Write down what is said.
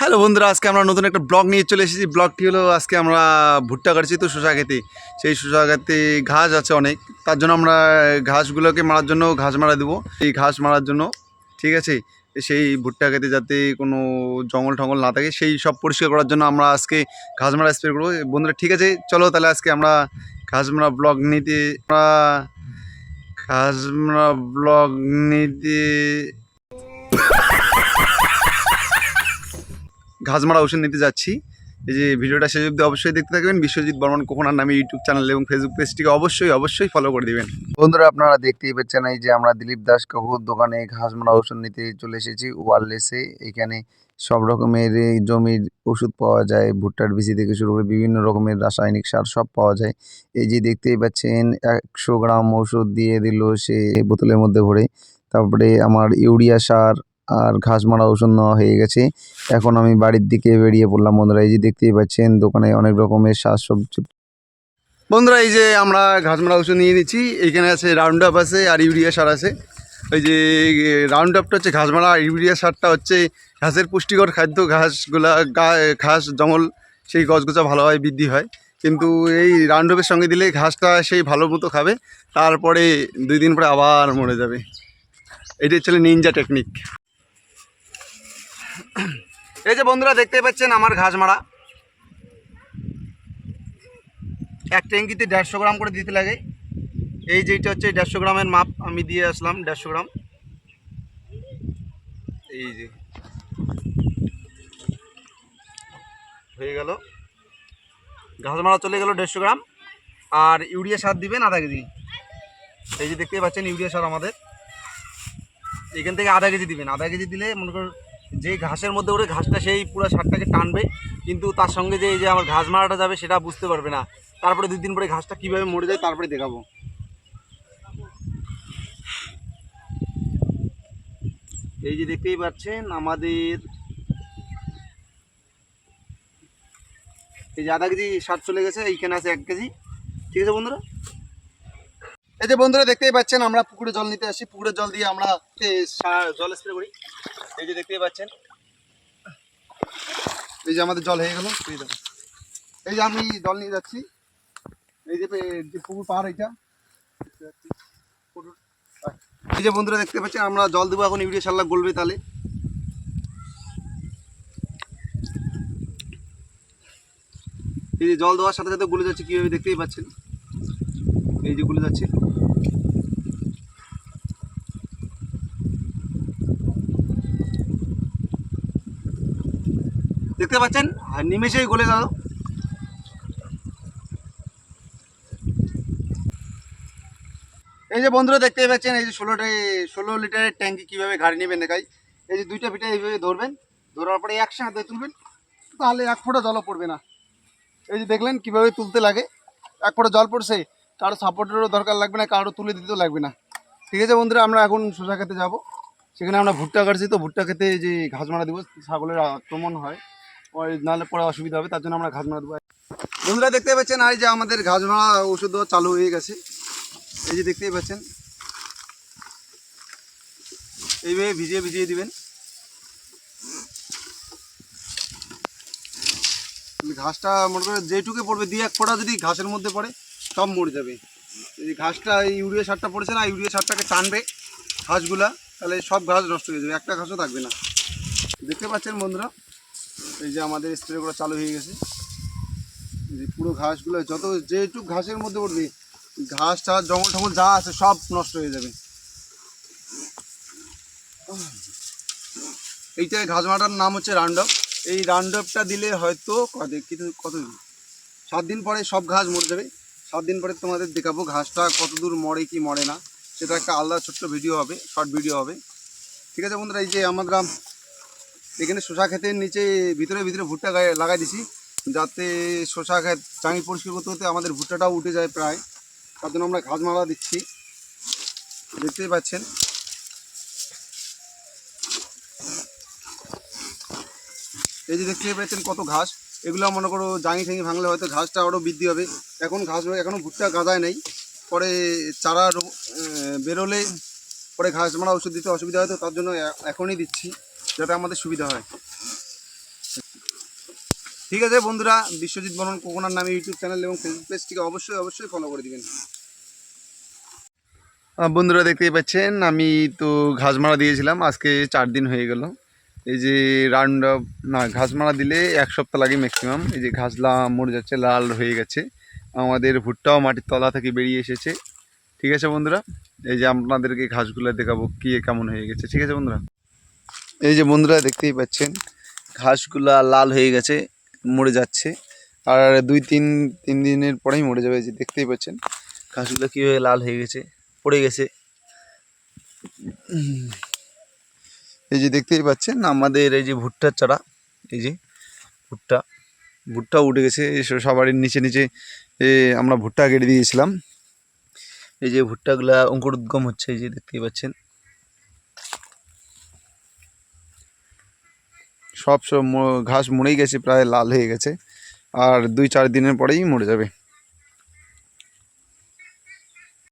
Hello বন্ধুরা, আজকে আমরা নতুন একটা ব্লগ নিয়ে চলে এসেছি। ব্লগটি হলো আজকে আমরা ভুট্টা কাটছি তো শোষা খেতে সেই শোষা খেতে ঘাস আছে অনেক। তার জন্য আমরা ঘাসগুলোকে মারার জন্য ঘাস মারা দেবো। এই ঘাস মারার জন্য, ঠিক আছে? সেই ভুট্টা খেতে যাতে কোনো জঙ্গল ঠঙ্গল না থাকে, সেই সব পরিষ্কার করার জন্য আমরা আজকে ঘাস মারা স্প্রে করব। বন্ধুরা, ঠিক আছে? চলো তাহলে আজকে আমরা ঘাস মারা ব্লগ নিতে আমরা ঘাস মারা ব্লগ নিতে ঘাস মারা ওষুধ নিতে যাচ্ছি। এই যে ভিডিওটা শেষ অব্দি অবশ্যই দেখতে থাকবেন। বিশ্বজিৎ বর্মন কোকোনার নামে ইউটিউব চ্যানেল এবং ফেসবুক পেজটিকে অবশ্যই অবশ্যই ফলো করে দিবেন। বন্ধুরা, আপনারা দেখতেই পাচ্ছেন এই যে আমরা দিলীপ দাস কাকুর দোকানে ঘাস মারা ওষুধ নিতে চলে এসেছি ওয়ারলেসে এখানে সব রকমের জমির ওষুধ পাওয়া যায়, ভুট্টার বিচি থেকে শুরু করে বিভিন্ন রকমের রাসায়নিক সার সব পাওয়া যায়। এই যে দেখতেই পাচ্ছেন, একশো গ্রাম ওষুধ দিয়ে দিল সে বোতলের মধ্যে ভরে। তারপরে আমার ইউরিয়া সার আর ঘাস মারা ওষুধ নেওয়া হয়ে গেছে। এখন আমি বাড়ির দিকে বেরিয়ে পড়লাম। বন্ধুরা, এই যে দেখতেই পাচ্ছেন, দোকানে অনেক রকমের শাক সবজি বন্ধুরা, এই যে আমরা ঘাস মারা ওষুধ নিয়ে নিচ্ছি। এখানে আছে রাউন্ড আপ আছে আর ইউরিয়া সার আছে। ওই যে রাউন্ড আপটা হচ্ছে ঘাস মারা, আর ইউরিয়া সারটা হচ্ছে ঘাসের পুষ্টিকর খাদ্য। ঘাসগুলা ঘাস, জঙ্গল, সেই গছগুছা ভালোভাবে বৃদ্ধি হয়। কিন্তু এই রাউন্ড আপের সঙ্গে দিলে ঘাসটা সেই ভালো মতো খাবে। তারপরে দুই দিন পরে আবার মরে যাবে। এটি হচ্ছে নিনজা টেকনিক এই যে বন্ধুরা দেখতে পাচ্ছেন আমার ঘাস মারা এক ট্যাঙ্কিতে দেড়শো গ্রাম করে দিতে লাগে। এই যেটা হচ্ছে দেড়শো গ্রামের মাপ, আমি দিয়ে আসলাম দেড়শো গ্রাম। এই যে। হয়ে গেল। ঘাস মারা চলে গেল দেড়শো গ্রাম। আর ইউরিয়া সার দিবেন আধা কেজি। এই যে দেখতেই পাচ্ছেন ইউরিয়া সার আমাদের। এখান থেকে আধা কেজি দিবেন। আধা কেজি দিলে মনে করুন যে ঘাসের মধ্যে ওরে ঘাসটা সেই পুরো সারটাকে টানবে, কিন্তু তার সঙ্গে যে যে আমার ঘাস মারাটা যাবে সেটা বুঝতে পারবে না। তারপরে দুই দিন পরে ঘাসটা কীভাবে মরে যায় তারপরে দেখাবো। এই যে দেখতেই পাচ্ছেন আমাদের এই যে আধা কেজি সার চলে গেছে, এইখানে আছে এক কেজি। ঠিক আছে বন্ধুরা? এই যে বন্ধুরা দেখতেই পাচ্ছেন আমরা পুকুরে জল নিতে আসি। পুকুরের জল দিয়ে আমরা জল স্প্রে করি। এই যে দেখতেই পাচ্ছেন। এই যে আমাদের জল হয়ে গেল এই দেখো। এই যে আমি জল নিয়ে যাচ্ছি। এই যে পুকুর পাহাড় আহ, এই যে বন্ধুরা দেখতে পাচ্ছেন আমরা জল দেবো এখন ইউরিয়া সাল্লা গলবে তাহলে। এই যে জল দেওয়ার সাথে সাথে গলে যাচ্ছে কীভাবে দেখতেই পাচ্ছেন? এই যে গলে যাচ্ছে। দেখতে পাচ্ছেন, আর নিমেষেই গলে গেল। এই যে বন্ধুরা দেখতে পাচ্ছেন, এই যে ষোলোটা, ষোলো লিটারের ট্যাঙ্কি কীভাবে গাড়ি নেবেন দেখাই। এই যে দুইটা পিঠা এইভাবে ধরবেন, ধরার পরে একসাথে তুলবেন, তাহলে এক ফোঁটা জলও পড়বে না। এই যে দেখলেন কীভাবে তুলতে লাগে, এক ফোঁটা জল পড়ছে, কারও সাপোর্টেরও দরকার লাগবে না, কারও তুলে দিতেও লাগবে না। ঠিক আছে বন্ধুরা, আমরা এখন শোষা খেতে যাব। সেখানে আমরা ভুট্টা কাটছি, তো ভুট্টা খেতে যে ঘাস মারা দেবো, ছাগলের আক্রমণ হয়। নাহলে পরে অসুবিধা হবে, তার জন্য আমরা ঘাস মারা দেবো বন্ধুরা দেখতে পাচ্ছেন, আর যে আমাদের ঘাস মারা ওষুধ দেওয়া চালু হয়ে গেছে। এই যে দেখতেই পাচ্ছেন। এইভাবে ভিজিয়ে ভিজিয়ে দিবেন। ঘাসটা মনে করে যেটুকু পড়বে, দিয়ে এক ফোঁটা যদি ঘাসের মধ্যে পড়ে, সব মরে যাবে। এই ঘাসটা ইউরিয়া সারটা পড়েছে না, ইউরিয়া সারটাকে টানবে ঘাসগুলা, তাহলে সব ঘাস নষ্ট হয়ে যাবে। একটা ঘাসও থাকবে না। দেখতে পাচ্ছেন বন্ধুরা এই যে আমাদের স্প্রে করা চালু হয়ে গেছে। যে পুরো ঘাসগুলো, যত যেটুক ঘাসের মধ্যে পড়বে, ঘাস টাস জঙ্গল টঙ্গল যা আছে সব নষ্ট হয়ে যাবে। এইটা ঘাস মাটার নাম হচ্ছে রান্ডপ এই রান্ডপটা দিলে হয়তো কত কিন্তু কত সাত দিন পরে সব ঘাস মরে যাবে। সাত দিন পরে তোমাদের দেখাবো ঘাসটা কত দূর মরে কি মরে না। সেটা একটা আলাদা ছোট্ট ভিডিও হবে শর্ট ভিডিও হবে। ঠিক আছে বন্ধুরা, এই যে আমরা এখানে শশা ক্ষেতের নিচে, ভিতরে ভিতরে ভুট্টা লাগাই দিছি, যাতে শশা ক্ষেত চাঙি পরিষ্কার করতে করতে আমাদের ভুট্টাটাও উঠে যায় প্রায়। তার জন্য আমরা ঘাস মালা দিচ্ছি। দেখতেই পাচ্ছেন। এই যে দেখতে পাচ্ছেন কত ঘাস। এগুলো মনে করো জাঙি ঠেঙি ভাঙলে হয়তো ঘাসটা আরও বৃদ্ধি হবে। এখন ঘাস এখনও ভুট্টা গাদায় নেই। পরে চারা বেরোলে পরে ঘাস মারা ওষুধ দিতে অসুবিধা হয় তো তার জন্য এখনই দিচ্ছি। যাতে আমাদের সুবিধা হয়। ঠিক আছে বন্ধুরা, বিশ্বজিৎ বরণ কোকোনার নামে ইউটিউব চ্যানেল এবং ফেসবুক পেজটিকে অবশ্যই অবশ্যই ফলো করে দিবেন। বন্ধুরা দেখতেই পাচ্ছেন, আমি তো ঘাস মারা দিয়েছিলাম, আজকে চার দিন হয়ে গেল। এই যে রাউন্ড না ঘাস মারা দিলে এক সপ্তাহ লাগে ম্যাক্সিমাম এই যে ঘাসলা মরে যাচ্ছে, লাল হয়ে গেছে। আমাদের ভুট্টাও মাটির তলা থেকে বেরিয়ে এসেছে। ঠিক আছে বন্ধুরা, এই যে আপনাদেরকে ঘাসগুলো দেখাবো, কি, কেমন হয়ে গেছে। ঠিক আছে বন্ধুরা। এই যে বন্ধুরা দেখতেই পাচ্ছেন, ঘাসগুলা লাল হয়ে গেছে, মরে যাচ্ছে। আর দুই তিন তিন দিনের পরেই মরে যাবে যে দেখতেই পাচ্ছেন, ঘাসগুলো কীভাবে লাল হয়ে গেছে, পড়ে গেছে। এই যে দেখতেই পাচ্ছেন, আমাদের এই যে ভুট্টার চারা, এই যে ভুট্টা ভুট্টা উঠে গেছে সবারই নিচে নিচে আমরা ভুট্টা কেটে দিয়েছিলাম। এই যে ভুট্টাগুলা অঙ্কুর উদ্গম হচ্ছে, এই যে দেখতেই পাচ্ছেন। সব সব ঘাস মরেই গেছে, প্রায় লাল হয়ে গেছে। আর দুই চার দিনের পরেই মরে যাবে।